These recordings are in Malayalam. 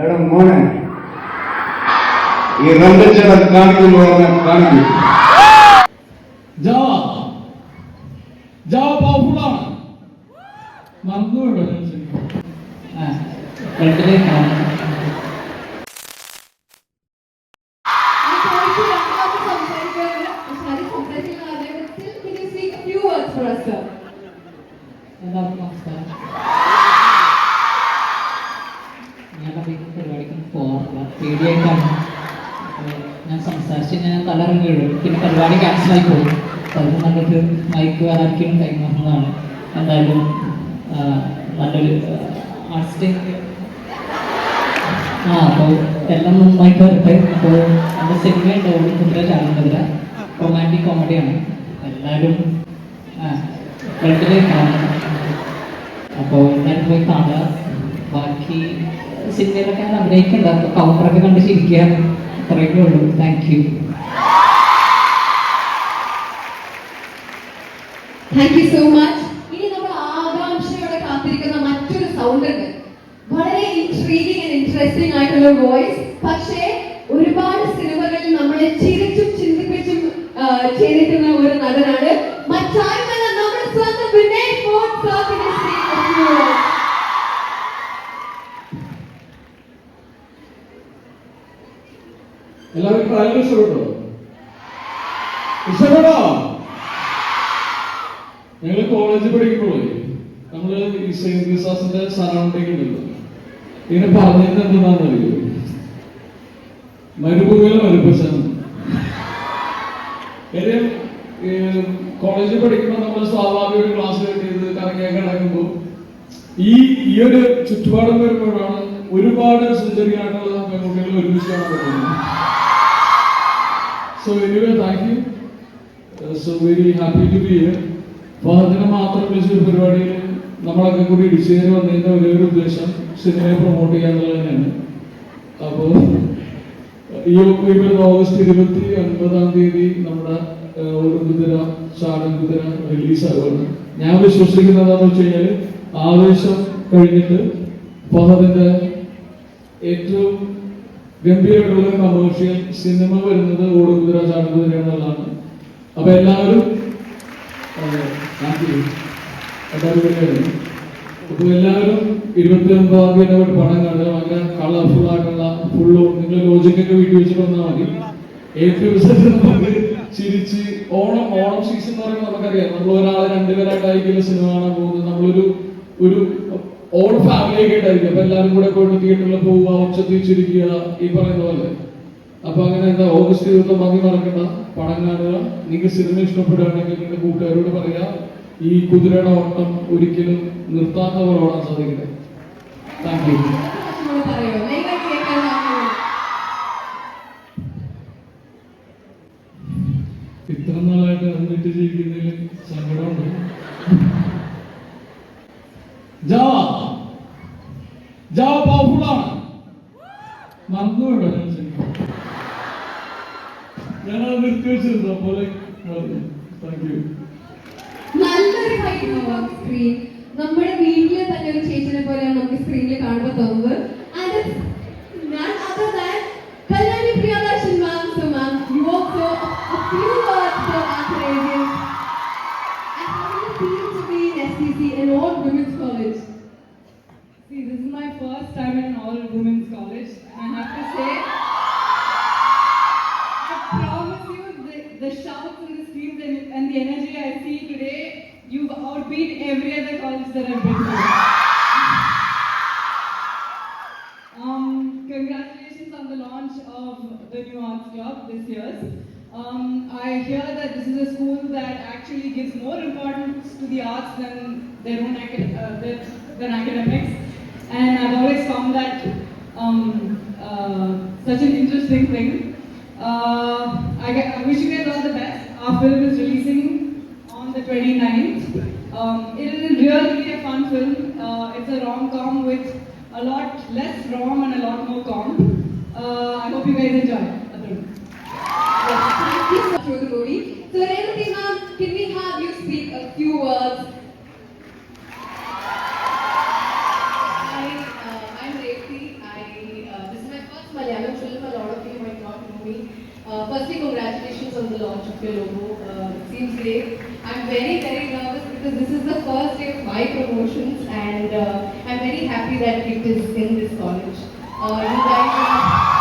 എടാ മോനെ. ഈ രണ്ടച്ചട കാണിക്കുന്നു പറഞ്ഞാൽ കാണിക്കും. ജാവ ജാവ പവർഫുൾ ആണ് മറന്നു വേണ്ടോ ഞാൻ ശരിക്കും. ആ രണ്ടിലെ കാണും. I thought you പേടിയായിട്ടാണ്. ഞാൻ സംസാരിച്ച് ഞാൻ തലറിഞ്ഞ് വീഴും. പിന്നെ പരിപാടി ക്യാൻസൽ ആയി പോകും അതിന് നല്ലൊരു മൈക്ക് വേറെ ആർക്കും കൈമാറുന്നതാണ്. എന്തായാലും നല്ലൊരു ആർട്ടിസ്റ്റ് ആ അപ്പോൾ എല്ലാം നന്നായിട്ട് വരട്ടെ അപ്പോൾ എന്റെ സിനിമ ഉണ്ടാവും കുതിര ചാടുന്നതിര റൊമാന്റിക് കോമഡിയാണ് എല്ലാവരും ആ ഫ്രണ്ടിലേക്ക് കാണണം. അപ്പോൾ എല്ലാവരും പോയി കാണുക. ബാക്കി സിനിമയിലൊക്കെ ഞാൻ അഭിനയിക്കണ്ട. കൗണ്ടറൊക്കെ കണ്ട് ചിരിക്കുക. അത്രയൊക്കെ ഉള്ളൂ. Thank you thank you so much ഇനി നമ്മൾ ആകാംക്ഷയോടെ കാത്തിരിക്കുന്ന മറ്റൊരു സൗണ്ട് ഉണ്ട്. വളരെ ഇൻട്രീഗിങ് ആൻഡ് ഇൻട്രസ്റ്റിംഗ് ആയിട്ടുള്ള വോയിസ് പക്ഷേ ഒരുപാട് സിനിമകളിൽ നമ്മളെ ചിരിച്ചും ചിന്തിപ്പിച്ചും ചെയ്തിട്ടുള്ള ഒരു നടനാണ് മറ്റാരുമല്ല നമ്മുടെ സ്വന്തം വിനയ് ഫോർട്ട് എല്ലാവർക്കും ട്രയൽ ഇഷ്ടപ്പെട്ടോ? ഇഷ്ടപ്പെട്ടോ? കോളേജിൽ പഠിക്കുമ്പോഴേ നമ്മൾ ഈ സെയിം ക്രിസാസിന്റെ സറൗണ്ടിങ് ഉണ്ടല്ലോ. ഇങ്ങനെ പറഞ്ഞിട്ട് എന്താണെന്നറിയോ മരുഭൂമിയിലെ മരുപ്പശം കാര്യം ഈ കോളേജിൽ പഠിക്കുമ്പോൾ നമ്മൾ സ്വാഭാവിക ക്ലാസ് കിട്ടിയത് കറങ്ങിയൊക്കെ നടക്കുമ്പോൾ ഈ ഈ ഒരു ചുറ്റുപാടും വരുമ്പോഴാണ് ഒരുപാട് സുന്ദരിയായിട്ടുള്ള പെൺകുട്ടികൾ ഒരുമിച്ചാണ് പറ്റുന്നത് so anyway thank you so very happy to be ഫഹദിനെ മാത്രം പരിപാടി പരിപാടിയിൽ നമ്മളൊക്കെ കൂടി ഇടിച്ചേരി വന്നതിന്റെ ഒരേ ഒരു ഉദ്ദേശം സിനിമയെ പ്രൊമോട്ട് ചെയ്യുക എന്നുള്ളത് തന്നെയാണ്. അപ്പോൾ ഈ ഒക്കെ ഓഗസ്റ്റ് ഇരുപത്തി ഒൻപതാം തീയതി നമ്മുടെ ഒരു കുതിര ചാടൻ കുതിര റിലീസ് ആവുകയാണ്. ഞാൻ വിശ്വസിക്കുന്നത് എന്താണെന്ന് വെച്ച് കഴിഞ്ഞാൽ ആവേശം കഴിഞ്ഞിട്ട് ഫഹദിന്റെ ഏറ്റവും ഗംഭീരമായിട്ടുള്ള കമേഴ്ഷ്യൽ സിനിമ വരുന്നത് ഓടുകുതിര ചാടുകുതിര എന്നുള്ളതാണ് അപ്പൊ എല്ലാവരും അപ്പൊ എല്ലാവരും ഇരുപത്തി ഒമ്പതാം തീയതി ഒരു പടം കാണുക ഭയങ്കര കളർഫുൾ ആയിട്ടുള്ള ഫുള്ളും നിങ്ങൾ ലോജിക്കൊക്കെ വീട്ടിൽ വെച്ചിട്ട് വന്നാൽ മതി. ഏറ്റവും നമുക്ക് ചിരിച്ച് ഓണം ഓണം സീസൺ എന്ന് പറയുമ്പോൾ നമുക്കറിയാം. നമ്മൾ ഒരാളെ രണ്ടുപേരായിട്ടായിരിക്കുന്ന സിനിമ കാണാൻ പോകുന്നത്. നമ്മളൊരു ഒരു ഓൾ ഫാമിലി ഒക്കെ ആയിട്ടായിരിക്കും അപ്പൊ എല്ലാവരും കൂടെ പോയിട്ട് തിയേറ്ററിൽ പോവുക ഉച്ചത്തിൽ ചിരിക്കുക ഈ പറയുന്ന പോലെ. അപ്പൊ അങ്ങനെ എന്താ ഓഗസ്റ്റ് ഇരുപത്തി ഒമ്പതാം മറക്കണ്ട പടം കാണുക. നിങ്ങൾക്ക് സിനിമ ഇഷ്ടപ്പെടുകയാണെങ്കിൽ നിങ്ങളുടെ കൂട്ടുകാരോട് പറയാ ഈ കുതിരയുടെ ഓട്ടം ഒരിക്കലും നിർത്താത്ത പോലെ ഓടാൻ സാധിക്കട്ടെ. താങ്ക് യു ഇത്ര നാളായിട്ട് എന്നിട്ട് ജീവിക്കുന്നതിൽ സങ്കടമുണ്ട്. ജാവ ജാവ പവർഫുൾ ആണ് മറന്നു വേണ്ടോ ഞാൻ ശരിക്കും നിർത്തി വെച്ചിരുന്നു പോലെ താങ്ക് യു നല്ലൊരു ഫൈറ്റ് സ്ക്രീൻ നമ്മുടെ വീട്ടിലെ തന്നെ ഒരു ചേച്ചിനെ പോലെയാണ് നമുക്ക് സ്ക്രീനിൽ കാണുമ്പോൾ തോന്നുന്നത്. അത് ഞാൻ than Kalyani Priyadarshan ma'am so ma'am you also it feel to be in SCC, an all time in all women's college, and I have to say, I promise you, the, the shouts and the screams and, and the energy I see today, you've outbeat every other college that I've been to. Um, congratulations on the launch of the new arts club this year. Um, I hear that this is a school that actually gives more importance to the arts than their own acad- uh, their, than academics, and I've always found that um, uh, such an interesting thing. Uh, I, get- I wish you guys all the best. Our film is releasing on the 29th. Um, it will really a fun film. Uh, it's a rom-com with a lot less rom and a lot more com. Uh, I hope you guys enjoy. Adru. Thank you so much, Rudhimodi. So, Revati ma'am, can we have you speak a few words? Hi, uh, I'm Revati. I uh, Malayalam film. A lot of you might not know me. Uh, firstly, congratulations on the launch of your logo. Uh, it seems great. I'm very, very nervous because this is the first day of my promotions and uh, I'm very happy that it is in this college. Uh, you guys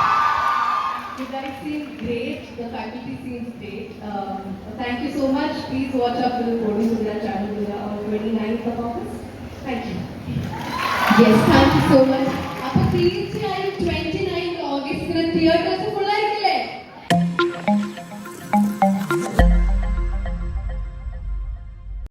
you guys seem great. The faculty seems great. Um, thank you so much. Please watch out for the Podi Sundra channel on 29th of August. Thank you. Yes, thank you so much.